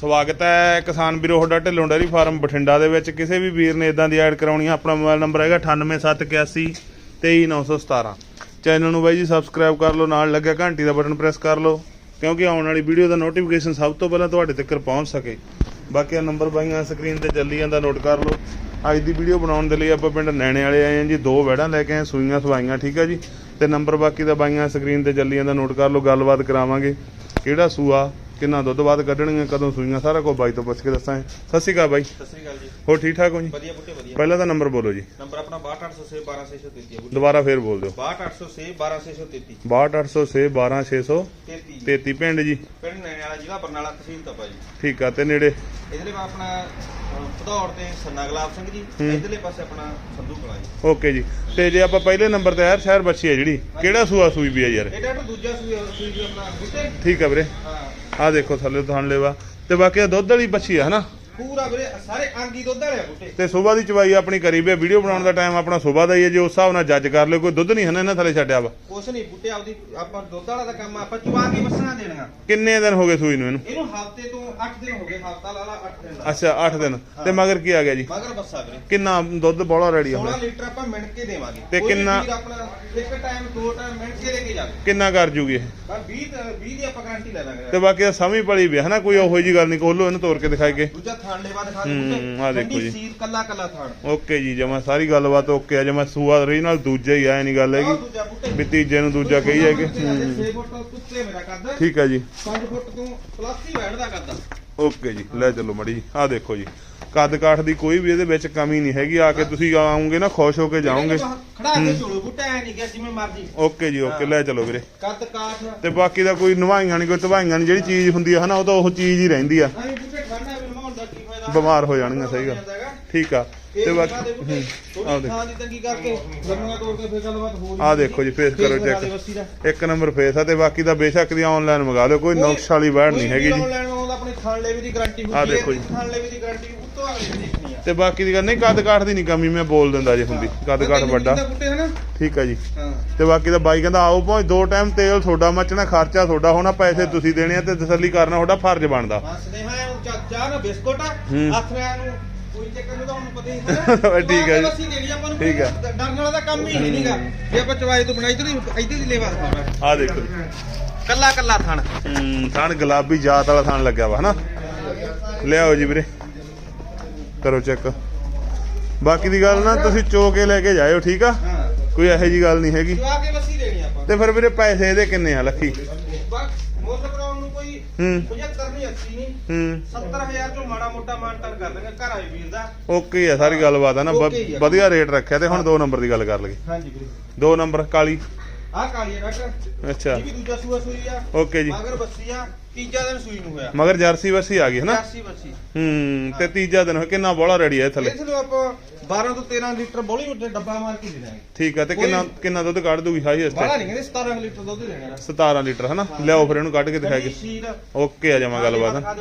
ਸਵਾਗਤ ਹੈ ਕਿਸਾਨ ਵੀਰੋ, ਤੁਹਾਡਾ ਢਿੱਲੋਂ ਡੈਰੀ ਫਾਰਮ ਬਠਿੰਡਾ ਦੇ ਵਿੱਚ। ਕਿਸੇ ਵੀ ਵੀਰ ਨੇ ਇਦਾਂ ਦੀ ਐਡ ਕਰਾਉਣੀ ਆ, ਆਪਣਾ ਮੋਬਾਈਲ ਨੰਬਰ ਹੈਗਾ 98781 23917 ਚੈਨਲ ਨੂੰ ਬਾਈ ਜੀ ਸਬਸਕ੍ਰਾਈਬ ਕਰ ਲਓ, ਨਾਲ ਲੱਗਿਆ ਘੰਟੀ ਦਾ ਬਟਨ ਪ੍ਰੈਸ ਕਰ ਲਓ, ਕਿਉਂਕਿ ਆਉਣ ਵਾਲੀ ਵੀਡੀਓ ਦਾ ਨੋਟੀਫਿਕੇਸ਼ਨ ਸਭ ਤੋਂ ਪਹਿਲਾਂ ਤੁਹਾਡੇ ਤੱਕ ਪਹੁੰਚ ਸਕੇ। ਬਾਕੀ ਆ ਨੰਬਰ ਬਾਈਆਂ ਸਕਰੀਨ ਤੇ ਚੱਲੀ ਜਾਂਦਾ ਨੋਟ ਕਰ ਲਓ। ਅੱਜ ਦੀ ਵੀਡੀਓ ਬਣਾਉਣ ਦੇ ਲਈ ਆਪਾਂ ਪਿੰਡ ਨੈਣੇ ਵਾਲੇ ਆਏ ਹਾਂ ਜੀ, ਦੋ ਵੈੜਾਂ ਲੈ ਕੇ ਆਏ, ਸੂਈਆਂ ਸਵਾਈਆਂ, ਠੀਕ ਆ ਜੀ? ਤੇ ਨੰਬਰ ਬਾਕੀ ਦਾ ਬਾਈਆਂ ਸਕਰੀਨ ਤੇ ਚੱਲੀ ਜਾਂਦਾ ਨੋਟ ਕਰ ਲਓ, ਗੱਲਬਾਤ ਕਰਾਵਾਂਗੇ। ਕਿਹੜਾ ਸੂਆ? ਕਿੰਨਾ ਦੁੱਧ ਬਾਅਦ ਕੱਢਣੀਆਂ ਕਦੋਂ ਸੂਈਆਂ ਸਾਰਾ ਕੁਝ ਬਾਈ ਤੋਂ ਪੁੱਛ ਕੇ ਦੱਸਾਂਗੇ। ਸਤਿ ਸ਼੍ਰੀ ਅਕਾਲ ਬਾਈ। ਸਤਿ ਸ੍ਰੀ ਅਕਾਲ ਜੀ। ਹੋਰ ਠੀਕ ਠਾਕ ਹੋ ਜੀ? ਵਧੀਆ ਬੁੱਟੇ ਵਧੀਆ। ਪਹਿਲਾਂ ਤਾਂ ਨੰਬਰ ਬੋਲੋ ਜੀ। ਨੰਬਰ ਆਪਣਾ 62806 12633 ਹੈ ਬੁੱਟੇ। ਦੁਬਾਰਾ ਫੇਰ ਬੋਲ ਦਿਓ। 62806 12633 62806 12633 33 ਪਿੰਡ ਜੀ। ਪਿੰਡ ਨੈਣੇ ਵਾਲਾ ਜ਼ਿਲ੍ਹਾ ਬਰਨਾਲਾ ਤਹਿਸੀਲ ਤਪਾ ਜੀ। ਠੀਕ ਆ ਤੇ ਨੇੜੇ? ਇਧਰਲੇ ਆਪਣਾ ਭਦੌੜ ਤੇ ਸੰਨਾ ਗੁਲਾਬ ਸਿੰਘ ਜੀ। ਇਧਰਲੇ ਪਾਸੇ ਆਪਣਾ ਸੰਧੂ ਕਲਾ ਜੀ। ਓਕੇ ਜੀ। ਤੇ ਜੇ ਆਪਾਂ ਪਹਿਲੇ ਨੰਬਰ ਤੇ ਯਾਰ ਸ਼ਹਿਰ ਬੱਚੀ ਹੈ ਜਿਹੜੀ ਕਿਹੜਾ ਸੂਆ ਸੂਈ ਵੀ ਹੈ ਯਾਰ? ਇਹ ਡਾਕਟਰ ਦੂਜਾ ਸੂਈ ਸੂਈ ਜੀ ਆਪਣਾ ਠੀਕ ਆ ਵੀਰੇ। ਹਾਂ। ਆ ਦੇਖੋ ਥੱਲੇ ਥਾਣ ਲੇਵਾ ਤੇ ਬਾਕੀ ਆ ਦੁੱਧ ਵਾਲੀ ਬੱਚੀ ਆ ਹਨਾ? ਪੂਰਾ ਵੀਰੇ ਸਾਰੇ ਅੰਗੀ ਦੁੱਧ ਵਾਲੇ ਆ ਬੁੱਟੇ। ਤੇ ਸਵੇਰ ਦੀ ਚਵਾਈ ਆਪਣੀ ਕਰੀ ਵੀ ਵੀਡੀਓ ਬਣਾਉਣ ਦਾ ਟਾਈਮ ਆਪਣਾ ਸਵੇਰ ਦਾ ਹੀ ਹੈ ਜੇ ਉਸ ਹਿਸਾਬ ਨਾਲ ਜੱਜ ਕਰ ਲਿਓ ਕੋਈ ਦੁੱਧ ਨਹੀਂ ਹਨਾ ਇਹਨਾਂ ਥੱਲੇ ਛੱਡਿਆ ਵਾ। ਕੁਛ ਨਹੀਂ ਬੁੱਟੇ ਆਪਦੀ ਆਪਾਂ ਦੁੱਧ ਵਾਲਾ ਦਾ ਕੰਮ ਆਪਾਂ ਚੁਆ ਕੇ ਵਸਣਾ ਦੇਣੀਆਂ। ਕਿੰਨੇ ਦਿਨ ਹੋ ਗਏ ਸੂਈ ਨੂੰ ਇਹਨੂੰ? ਇਹਨੂੰ ਹਫ਼ਤੇ ਤੋਂ 8 ਦਿਨ ਹੋ ਗਏ ਹਫਤਾ ਲਾ ਲਾ 8 ਦਿਨ ਦਾ। ਅੱਛਾ 8 ਦਿਨ। ਤੇ ਮਗਰ ਕੀ ਆ ਗਿਆ ਜੀ? ਮਗਰ ਬੱਸਾ ਵੀਰੇ। ਕਿੰਨਾ ਦੁੱਧ ਬੋਲਾ ਰੈਡੀ ਆ 16 ਹੁਣ ਲੀਟਰ ਆਪਾਂ ਮਿੰਟ ਕੇ ਦੇਵਾਂਗੇ। ਤੇ ਕੋਈ ਕਿੰਨਾ- ਵੀਰ ਆਪਣਾ ਇੱਕ ਟਾਈਮ ਦੋ ਟਾਈਮ ਮਿੰਟ ਕੇ ਲੈ ਕੇ ਜਾਵੇ। ਕਿੰਨਾ ਕਰ ਜੂਗੀ ਇਹ? ਬਸ 20 ਤੇ 20 ਦੀ ਆਪਾਂ ਗਾਰੰਟੀ ਲੈ ਲਾਂਗੇ। ਤੇ ਬਾਕੀ ਸਮੀ ਪਲੀ ਵੀ ਆ, ਹਨਾ ਕੋਈ ਉਹੋ ਜੀ ਗੱਲ ਨਹੀਂ ਖੋਲੋ ਇਹਨੂੰ ਤੋੜ ਕੇ ਦਿਖਾਈ ਕੇ ਦੂਜਾ ਥਾਣ ਲੈਵਾ ਦਿਖਾ ਹੂੰ, ਦੇ ਆਹ ਦੇਖੋ ਜੀ। ਸੀਰ ਕੱਲਾ ਕੱਲਾ ਥਾਣ। ਓਕੇ ਜੀ ਜਮਾ ਸਾਰੀ ਗੱਲਬਾਤ ਓਕੇ ਆ ਜਮਾ ਸੂਆ ਰਹੀ ਨਾਲ ਦੂਜਾ ਹੀ ਆ ਨਹੀਂ ਗੱਲ ਆਹ ਹੈਗੀ ਦੂਜਾ ਬੂਟੇ ਵੀ ਤੀਜੇ ਨੂੰ ਦੂਜਾ ਕਹੀ ਜਾਏਗੀ 6 ਫੁੱਟ ਤੋਂ ਉੱਤੇ ਮੇਰਾ ਕੱਦ ਠੀਕ ਆ ਜੀ। 5 ਫੁੱਟ ਤੋਂ ਪਲੱਸ ਹੀ ਬੈਠਦਾ ਕੱਦ ਓਕੇ ਜੀ ਲੈ ਚੱਲੋ ਮੜੀ ਜੀ ਆ ਦੇਖੋ ਜੀ। ਕੱਦ ਕਾਠ ਦੀ ਕੋਈ ਵੀ ਇਹਦੇ ਵਿੱਚ ਕਮੀ ਨਹੀਂ ਹੈਗੀ ਆ ਕੇ ਤੁਸੀਂ ਆਉਂਗੇ ਨਾ ਖੁਸ਼ ਹੋ ਕੇ ਜਾਓਗੇ। ਖੜਾ ਕੇ ਝੋਲੋ ਬੂਟਾ ਐ ਨਹੀਂ ਗਿਆ ਜਿਵੇਂ ਮਰਜ਼ੀ। ਓਕੇ ਜੀ ਓਕੇ ਲੈ ਚਲੋ ਵੀਰੇ। ਕੱਦ ਕਾਠ। ਤੇ ਬਾਕੀ ਦਾ ਕੋਈ ਨਵਾਈਆਂ ਨਹੀਂ ਕੋਈ ਧਵਾਈਆਂ ਨਹੀਂ ਜਿਹੜੀ ਚੀਜ਼ ਹੁੰਦੀ ਆ ਹਨਾ ਉਹ ਤਾਂ ਉਹ ਚੀਜ਼ ਹੀ ਰਹਿੰਦੀ ਆ ਬੂਟੇ ਠੰਡਾ ਵੀ ਮਾਹੌਲ ਦਾ ਕੀ ਫਾਇਦਾ ਬਿਮਾਰ ਹੋ ਜਾਣਗੀਆਂ ਸਹੀ ਗੱਲ। ਠੀਕ ਆ। ਤੇ ਬਾਕੀ ਥੋੜੀ ਦੇਖੋ ਥਾਂ ਦੀ ਤੰਗੀ ਕਰਕੇ ਲੰਮੀਆਂ ਤੋੜ ਕੇ ਫੇਰ ਗੱਲਬਾਤ ਹੋ ਆਹ ਦੇਖੋ ਜੀ ਫੇਸ ਕਰੋ ਚੈੱਕ ਇੱਕ ਨੰਬਰ ਫੇਸ ਆ ਤੇ ਬਾਕੀ ਦਾ ਬੇਸ਼ੱਕ ਦੀ ਆਨਲਾਈਨ ਮੰਗਾ ਲਿਓ ਕੋਈ ਨੁਕਸ ਵਾਲੀ ਵੈੜ ਨਹੀਂ ਹੈਗੀ ਜੀ। ਆਨਲਾਈਨ ਆਉਂਦਾ ਆਪਣੀ ਖਾਣ ਲੈਵੀ ਦੀ ਗਾਰੰਟੀ ਹੁੰਦੀ ਆਹ ਦੇਖੋ ਜੀ। ਖਾਣ ਲੈਵੀ ਦੀ ਗਾਰੰਟੀ ਉੱਤੋਂ ਅਗਲੇ ਦੀ ਦੇਖਣੀ ਆ। ਤੇ ਬਾਕੀ ਦੀ ਗੱਲ ਨਹੀਂ ਕੱਦ ਕਾਠ ਦੀ ਨਹੀਂ ਕਮੀ ਮੈਂ ਬੋਲ ਦਿੰਦਾ ਜੇ ਹੁੰਦੀ। ਕੱਦ ਕਾਠ ਵੱਡਾ। ਠੀਕ ਆ ਜੀ। ਤੇ ਬਾਕੀ ਦਾ ਬਾਈ ਕਹਿੰਦਾ ਆਓ ਭਾਵੇਂ ਦੋ ਟਾਈਮ ਤੇਲ ਤੁਹਾਡਾ ਮੱਚਣਾ ਖਰਚਾ ਤੁਹਾਡਾ ਹੋਣਾ ਪੈਸੇ ਤੁਸੀਂ ਦੇਣੇ ਆ ਤੇ ਤਸੱਲੀ ਕਰਨਾ ਤੁਹਾਡਾ ਫਰਜ਼ ਬਣਦਾ। ਬਸ ਸੁਨੇਹਾ ਹੈ ਚਾਹ ਨਾ ਬਿਸਕੁਟ ਆ। ਨਾਲ ਨੂੰ ਕੋਈ ਚੱਕਰ ਨਹੀਂ ਤੁਹਾਨੂੰ ਪਤਾ ਹੀ ਹੈ ਠੀਕ ਹੈ ਜੀ। ਅਸੀਂ ਦੇਣੀ ਆਪਾਂ ਨੂੰ ਠੀਕ ਹੈ। ਡਰਨ ਵਾਲਾ ਤਾਂ ਕੰਮ ਹੀ ਨਹੀਂ ਨਹੀਂਗਾ ਜੇ ਆਪਾਂ ਚਵਾਈ ਤੋਂ ਬਣਾਈ ਤੇ ਇੱਧਰ ਦੀ ਲੇਵਾ ਆ ਦੇਖੋ ਕੱਲਾ ਕੱਲਾ ਥਣ। ਹੂੰ ਥਾਣ ਗੁਲਾਬੀ ਜਾਤ ਵਾਲਾ ਥਾਣ ਲੱਗਿਆ ਵਾ ਹਨਾ? ਲਿਆਓ ਜੀ ਵੀਰੇ। ਕਰੋ ਚੈੱਕ। ਬਾਕੀ ਦੀ ਗੱਲ ਨਾ ਤੁਸੀਂ ਚੋ ਕੇ ਲੈ ਕੇ ਜਾਇਓ ਠੀਕ ਆ? ਕੋਈ ਇਹੋ ਜੀ ਗੱਲ ਨਹੀਂ ਹੈਗੀ। ਚਵਾ ਕੇ ਵਸੀ ਦੇਣੀ ਆਪਾਂ। ਤੇ ਫਿਰ ਵੀਰੇ ਪੈਸੇ ਇਹਦੇ ਕਿੰਨੇ ਆ ਲੱਖੀ? ਬਸ ਮੁੱਲ ਕਰਾਉਣ ਨੂੰ ਕੋਈ ਹੂੰ। 75 ਨਹੀਂ 80 ਨਹੀਂ ਹੂੰ। 70000 ਤੋਂ ਮਾੜਾ ਮੋਟਾ ਮਾਨਟਨ ਕਰ ਦਾਂਗੇ ਘਰ ਆਏ ਵੀਰ ਦਾ। ਓਕੇ ਆ ਸਾਰੀ ਗੱਲਬਾਤ ਆ ਨਾ ਬ- Okay ਹੀ ਆ। ਵਧੀਆ ਰੇਟ ਰੱਖਿਆ ਤੇ ਹੁਣ ਦੋ ਨੰਬਰ ਦੀ ਗੱਲ ਕਰ ਲਈਏ। ਹਾਂਜੀ ਵੀਰੇ। ਦੋ ਨੰਬਰ ਕਾਲੀ। ਕਾਲੀ ਆ ਡਾਕਟਰ। ਅੱਛਾ। ਇਹ ਵੀ ਦੂਜਾ ਸੂਆ ਸੂਈ ਆ। ਓਕੇ ਜੀ। ਮਗਰ ਬੱਸੀ ਆ ਤੀਜਾ ਦਿਨ ਸੂਈ ਨੂੰ ਹੋਇਆ। ਮਗਰ ਜਰਸੀ ਵਰਸੀ ਆ ਗਈ ਹਨਾ 80 ਬੱਸੀ। ਹੂੰ ਤੇ ਤੀਜਾ ਦਿਨ ਹੋਇਆ। ਕਿੰਨਾ ਬੋਲਾ ਰੈਡੀ ਆ ਇਹ ਥੱਲੇ? ਇਸ ਨੂੰ ਆਪਾਂ 12 ਤੋਂ 13 ਲੀਟਰ ਬੋਲੀ ਉੱਤੇ ਡੱਬਾ ਮਾਰ ਕੇ ਦੇ ਦਾਂਗੇ ਠੀਕ ਆ ਤੇ ਕਿੰਨਾ ਕਿੰਨਾ ਦੁੱਧ ਕੱਢ ਦੂਗੀ ਹਾਈਐਸਟ ਬਾਹਲਾ ਨਹੀਂ ਕਹਿੰਦੇ 17 ਲੀਟਰ ਦੁੱਧ ਦੇਣਾ। ਯਾਰ 17 ਲੀਟਰ ਹਨਾ ਲਿਆਓ ਫਿਰ ਇਹਨੂੰ ਕੱਢ ਕੇ ਦਿਖਾ ਕੇ ਓਕੇ ਆ ਜਾਵਾਂ ਗੱਲਬਾਤ।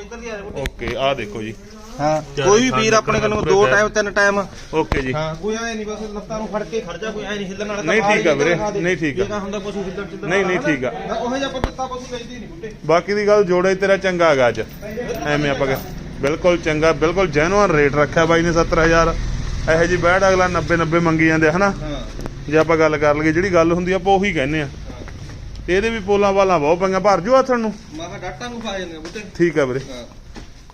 ਓਕੇ ਆ ਦੇਖੋ ਜੀ। ਹਾਂ ਕੋਈ ਵੀ ਵੀਰ ਆਪਣੇ ਕੋਲ ਦੋ ਟਾਈਮ ਤਿੰਨ ਟਾਈਮ ਓਕੇ ਜੀ। ਹਾਂ ਕੋਈ ਐ ਨਹੀਂ ਬਸ ਲੱਤਾਂ ਨੂੰ ਫੜ ਕੇ ਖੜ ਜਾ ਕੋਈ ਐ ਨਹੀਂ ਹਿੱਲਣ ਵਾਲਾ ਨਹੀਂ, ਠੀਕ ਆ ਵੀਰੇ, ਨਹੀਂ, ਠੀਕ ਆ। ਜਿਹੜਾ ਹੁੰਦਾ ਪਸ਼ੂ ਹਿੱਲਣ ਚਿੱਲਣ ਨਹੀਂ, ਨਹੀਂ, ਠੀਕ ਆ। ਉਹੋ ਜਿਹਾ ਪੱਤਾ ਪਸ਼ੂ ਵੇਚਦੀ ਨਹੀਂ ਬੁੱਢੇ ਬਾਕੀ ਦੀ ਗੱਲ ਜੋੜੇ ਤੇਰਾ ਚੰਗਾ ਹੈਗਾ ਅੱਜ। ਐਵੇਂ ਆਪਾਂ ਬਿਲਕੁਲ ਚੰਗਾ ਬਿਲਕੁਲ ਜੈਨੂਅਨ ਰੇਟ ਰੱਖਿਆ ਬਾਈ ਨੇ 70000 ਇਹੋ ਜੀ ਬੈੜ ਅਗਲਾ 90 90 ਮੰਗੀ ਜਾਂਦੇ ਹਨਾ? ਜੇ ਆਪਾਂ ਗੱਲ ਕਰ ਲਈਏ ਜਿਹੜੀ ਗੱਲ ਹੁੰਦੀ ਆਪਾਂ ਉਹੀ ਕਹਿੰਦੇ ਆ। ਤੇ ਇਹਦੇ ਵੀ ਪੋਲਾਂ ਵਾਲਾਂ ਬਹੁਤ ਪਈਆਂ ਭਰ ਜੂ ਹੱਥਣ ਨੂੰ। ਮਾਹਾ ਡਾਟਾ ਨੂੰ ਖਾ ਜਾਂਦੇ ਬੁੱਢੇ ਠੀਕ ਆ ਵੀਰੇ।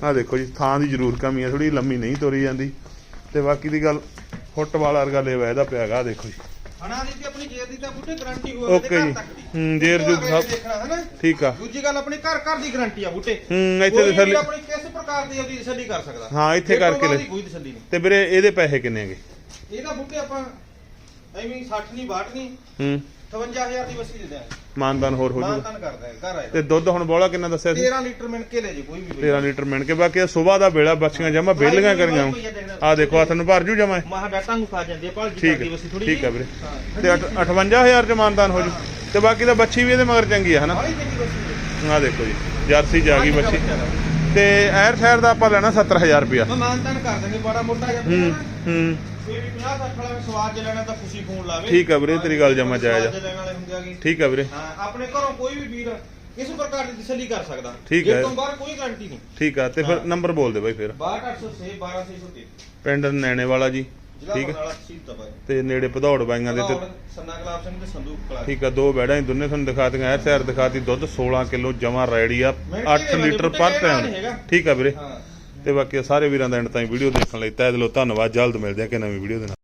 ਆ ਦੇਖੋ ਜੀ ਥਾਂ ਦੀ ਜ਼ਰੂਰ ਕਮੀ ਆ ਥੋੜੀ ਲੰਮੀ ਨਹੀਂ ਤੋਰੀ ਜਾਂਦੀ। ਤੇ ਬਾਕੀ ਦੀ ਗੱਲ ਫੁੱਟ ਵਾਲਾ ਵਰਗਾ ਲੇਵਾ ਇਹਦਾ ਪਿਆਗਾ ਦੇਖੋ ਜੀ। ਹਣਾ ਦੀ ਤੇ ਆਪਣੀ ਜੇਰ ਦੀ ਤਾਂ ਬੁੱਢੇ ਗਾਰੰਟੀ ਹੋਵੇ ਓਕੇ ਜੀ। ਹੂੰ ਜੇਰ ਜੁਗ ਸਭ ਦੇਖਣਾ ਹੈ ਨਾ ਠੀਕ ਆ। ਦੂਜੀ ਗੱਲ ਆਪਣੀ ਘਰ ਘਰ ਦੀ ਗਾਰੰਟੀ ਆ ਬੁੱਢੇ ਹੂੰ ਇੱਥੇ ਕੋਈ ਤੇ ਵੀ ਥੱਲੇ ਆਪਣੀ ਕਿਸ ਪ੍ਰਕਾਰ ਦੀ ਉਹਦੀ ਤਸੱਲੀ ਕਰ ਸਕਦਾ। ਹਾਂ, ਇੱਥੇ ਇਹ ਤੋਂ ਕਰਕੇ ਬਾਅਦ ਲੈ। ਹੀ ਕੋਈ ਤਸੱਲੀ ਨਹੀਂ। ਤੇ ਵੀਰੇ ਇਹਦੇ ਪੈਸੇ ਕਿੰਨੇ ਹੈਗੇ? ਇਹਦਾ ਬੁੱਢੇ ਆਪਾਂ ਐਵੇਂ 60 ਨਹੀਂ 62 ਨਹੀਂ ਹੂੰ। 58000 ਦੀ ਵਸੀ ਦੇ ਦਿਆਂਗੇ ਮਾਨਦਾਨ ਹੋਰ ਹੋ ਜੂਗਾ ਮਾਨਤਨ ਕਰਦਾ ਹੈ ਘਰ ਆਏ ਤੇ ਦੁੱਧ ਹੁਣ ਬੋਲਾ ਕਿੰਨਾ ਦੱਸਿਆ ਸੀ? 13 ਲੀਟਰ ਮਿਣ ਕੇ ਲੈ ਜੇ ਕੋਈ ਵੀ 13 ਲੀਟਰ ਮਿਣ ਕੇ ਬਾਕੀ ਸਵੇਰ ਦਾ ਵੇਲਾ ਬੱਚੀਆਂ ਜਮਾ ਬੇਲੀਆਂ ਕਰੀਆਂ। ਆ ਦੇਖੋ ਹੱਥ ਨੂੰ ਭਰ ਜੂ ਜਮਾ। ਮਹਾ ਡਾਟਾ ਨੂੰ ਖਾ ਜਾਂਦੀ ਹੈ ਭਾਲ ਜੀ ਠੀਕ ਕਰਦੀ ਹੈ ਥੋੜੀ ਠੀਕ ਹੈ ਵੀਰੇ। ਤੇ ਅੱਠ- 58000 ਚ ਮਾਨਦਾਨ ਹੋ ਜੂ। ਤੇ ਬਾਕੀ ਦਾ ਬੱਚੀ ਵੀ ਇਹਦੇ ਮਗਰ ਚੰਗੀ ਆ ਹਨਾ? ਬਾਲੀ ਚੰਗੀ ਵਸੀ ਆ ਦੇਖੋ ਜੀ ਜਰਸੀ ਜਾ ਗਈ ਬੱਚੀ। ਤੇ ਐਰ ਸ਼ਹਿਰ ਦਾ ਆਪਾਂ ਲੈਣਾ 70000 ਰੁਪਿਆ ਮੈਂ ਮਾਨਤਨ ਕਰ ਦਾਂਗੇ ਬੜਾ ਮੋਟਾ ਜਿਹਾ ਹੂੰ ਹੂੰ। ਕੋਈ ਵੀ 50 60 ਵਾਲਾ ਸਵਾਦ ਜੇ ਲੈਣਾ ਤਾਂ ਖੁਸ਼ੀ ਫੋਨ ਲਾਵੇ। ਠੀਕ ਆ ਵੀਰੇ, ਤੇਰੀ ਗੱਲ ਜਮਾਂ ਜਾਇਜ਼ ਆ। ਸਵਾਦ ਜੇ ਲੈਣ ਵਾਲੇ ਹੁੰਦੇ ਆਗੇ ਠੀਕ ਆ ਵੀਰੇ। ਹਾਂ ਆਪਣੇ ਘਰੋਂ ਕੋਈ ਵੀ ਵੀਰ ਇਸ ਪ੍ਰਕਾਰ ਦੀ ਤਸੱਲੀ ਕਰ ਸਕਦਾ। ਠੀਕ ਹੈ। ਤੋਂ ਬਾਹਰ ਕੋਈ ਗਾਰੰਟੀ ਨਹੀਂ। ਠੀਕ ਆ ਤੇ ਫਿਰ। ਨੰਬਰ ਬੋਲ ਦੇ ਬਾਈ ਫਿਰ। 62806 12633 ਪਿੰਡ ਨੈਣੇ ਵਾਲਾ ਜੀ ਜ਼ਿਲ੍ਹਾ ਠੀਕ ਆ। ਬਰਨਾਲਾ ਤਹਿਸੀਲ ਤਪਾ ਤੇ ਨੇੜੇ ਭਦੌੜ ਬਾਈਆਂ ਦੇ ਤੇ ਸੰਨਾ ਗੁਲਾਬ ਸਿੰਘ ਤੇ ਸੰਦੂਕ ਕਲਾ ਠੀਕ ਆ ਦੋ ਬੈੜਾਂ ਹੀ ਦੋਨੇ ਤੁਹਾਨੂੰ ਦਿਖਾਤੀਆਂ ਐ ਸੈਰ ਦਿਖਾਤੀ ਦੁੱਧ 16 ਕਿਲੋ ਜਮਾ ਰੈਡੀ ਆ ਮਿੰਟ 8 ਦੇ ਲੀਟਰ ਪਰ ਕਿਹੜਾ ਟਾਈਮ ਹੈਗਾ। ਠੀਕ ਆ ਵੀਰੇ। ਹਾਂ। ਤੇ ਬਾਕੀ ਸਾਰੇ ਵੀਰਾਂ ਦਾ ਐਂਡ ਤਾਈਂ ਵੀਡੀਓ ਦੇਖਣ ਲਈ ਤਹਿ ਦਿਲੋਂ ਧੰਨਵਾਦ। ਜਲਦ ਮਿਲਦੇ ਹਾਂ ਕਿ ਨਵੀਂ ਵੀਡੀਓ ਦੇ ਨਾਲ।